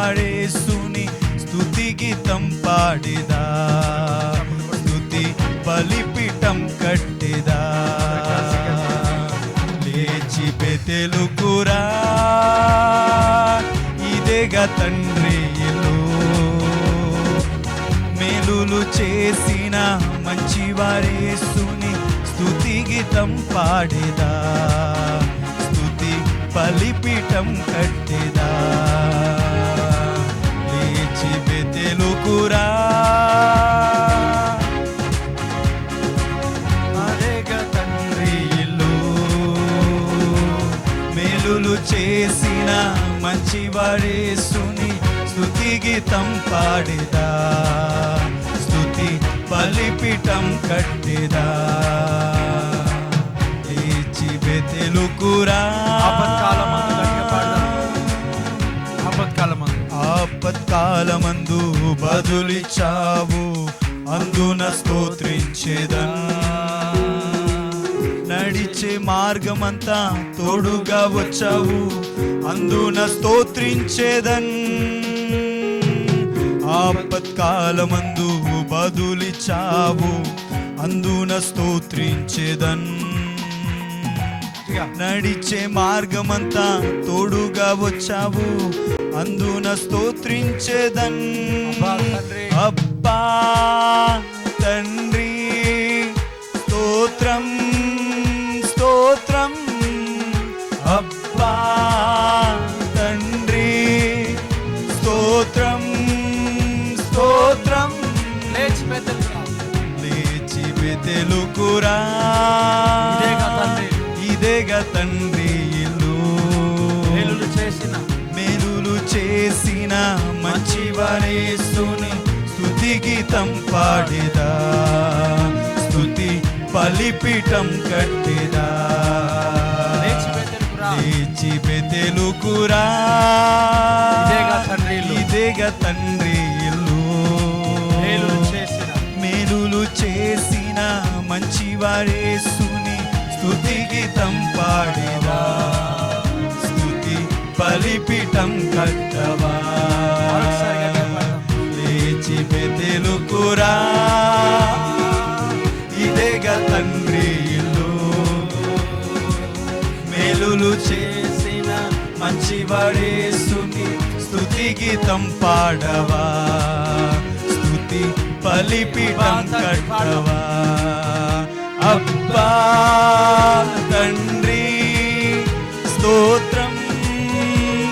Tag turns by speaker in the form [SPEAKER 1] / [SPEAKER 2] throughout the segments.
[SPEAKER 1] పాడేసుని స్థుతి గీతం పాడిదా? స్థుతి బలిపీఠం కట్టిదా? లేచి పెతెలుకురా ఇదేగా తండ్రి మేలులు చేసిన మంచివారేసుని స్తుతి గీతం పాడిదా? స్థుతి బలిపీఠం కట్టిదా? మంచివాడేసుని స్తుతి గీతం పాడిదా? స్తుతి బలిపీఠం కట్టిదా? లేచి బెతెలుకురా
[SPEAKER 2] ఆపత్కాలమందు
[SPEAKER 1] బదులిచ్చావు అందున స్తోత్రించేదన్. నడిచే మార్గమంతా తోడుగా వచ్చావు. అందున స్తోత్రించేదన్. ఆపత్కాలమందు బదులిచ్చావు. అందున స్తోత్రించేదన్. నడిచే మార్గమంతా తోడుగా వచ్చావు. అందున స్తోత్రించేదన్.
[SPEAKER 2] అబ్బా తండ్రి. లేచి
[SPEAKER 1] బెతెలుకురా
[SPEAKER 2] ఇదేగా తండ్రి.
[SPEAKER 1] ఇల్లు.
[SPEAKER 2] మేలులు చేసిన.
[SPEAKER 1] మేలులు చేసిన మంచివారేసుని స్తుతి గీతం పాడిదా. స్తుతి బలిపీఠం కట్టిదా.
[SPEAKER 2] లేచి
[SPEAKER 1] బెతెలుకురా
[SPEAKER 2] ఇదేగా తండ్రి
[SPEAKER 1] మంచివారేసుని స్తుతి గీతం పాడిదా స్తుతి బలిపీఠం కట్టవా. లేచి బెతెలుకురా ఇదేగా తండ్రి ఇల్లు. మేలులు చేసిన మంచివాడేసుని స్తుతి గీతం పాడవా? స్తుతి బలిపీఠం కట్టవా? అబ్బా తండ్రి స్తోత్రం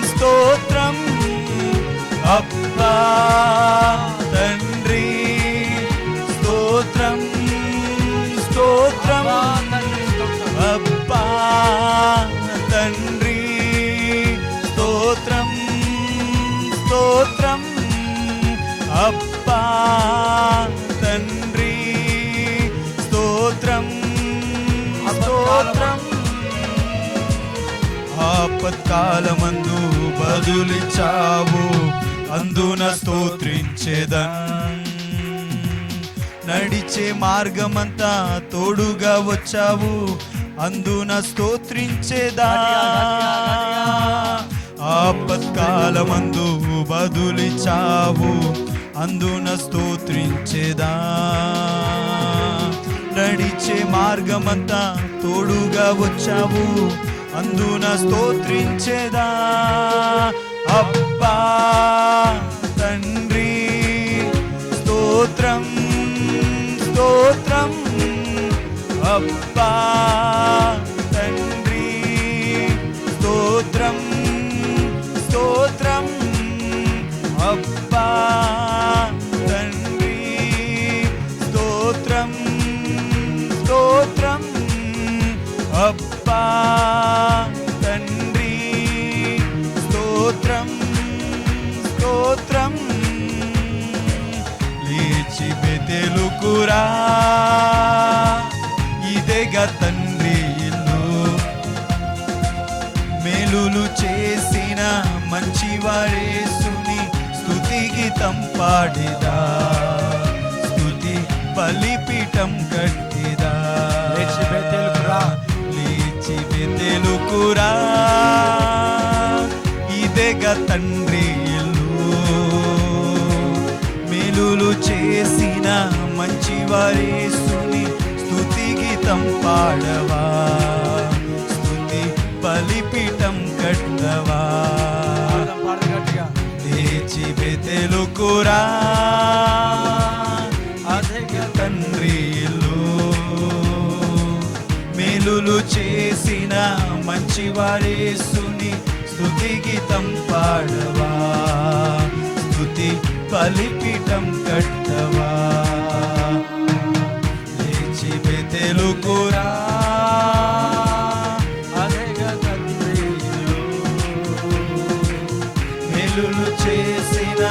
[SPEAKER 1] స్తోత్రం అబ్బా తండ్రి స్తోత్రం స్తోత్రం
[SPEAKER 2] అబ్బా
[SPEAKER 1] విపత్కాలమందు బదులిచ్చావు. అందున స్తోత్రించేదన్. నడిచే మార్గమంతా తోడుగా వచ్చావు. అందున స్తోత్రించేదా ఆపత్కాలమందు బదులిచావు అందున స్తోత్రించేదా నడిచే మార్గమంతా తోడుగా వచ్చావు. అందున స్తోత్రించేదా? అబ్బా తండ్రి స్తోత్రం స్తోత్రం. అబ్బా తండ్రి స్తోత్రం స్తోత్రం. అబ్బా తండ్రి స్తోత్రం స్తోత్రం. అబ్బా తండ్రి. స్తోత్రం స్తోత్రం. లేచి బెతెలుకురా ఇదేగా తండ్రి ఇల్లు. మేలులు చేసిన మంచివారేసుని స్తుతి గీతం పాడిదా. స్తుతి బలిపీఠం కట్టిదా.
[SPEAKER 2] లేచి బెతెలుకురా
[SPEAKER 1] ఇదేగా తండ్రి మేలులు చేసిన మంచి వారేసుని స్తుతి గీతం పాడవా? స్తుతి బలిపీఠం కట్టవా? బెతెలుకురా మేలులు చేసిన మంచి వారేసుని స్తుతి గీతం పాడవా. స్థుతి పలిపీఠం కట్టవా. లేచి బెతెలుకురా. మేలులు చేసిన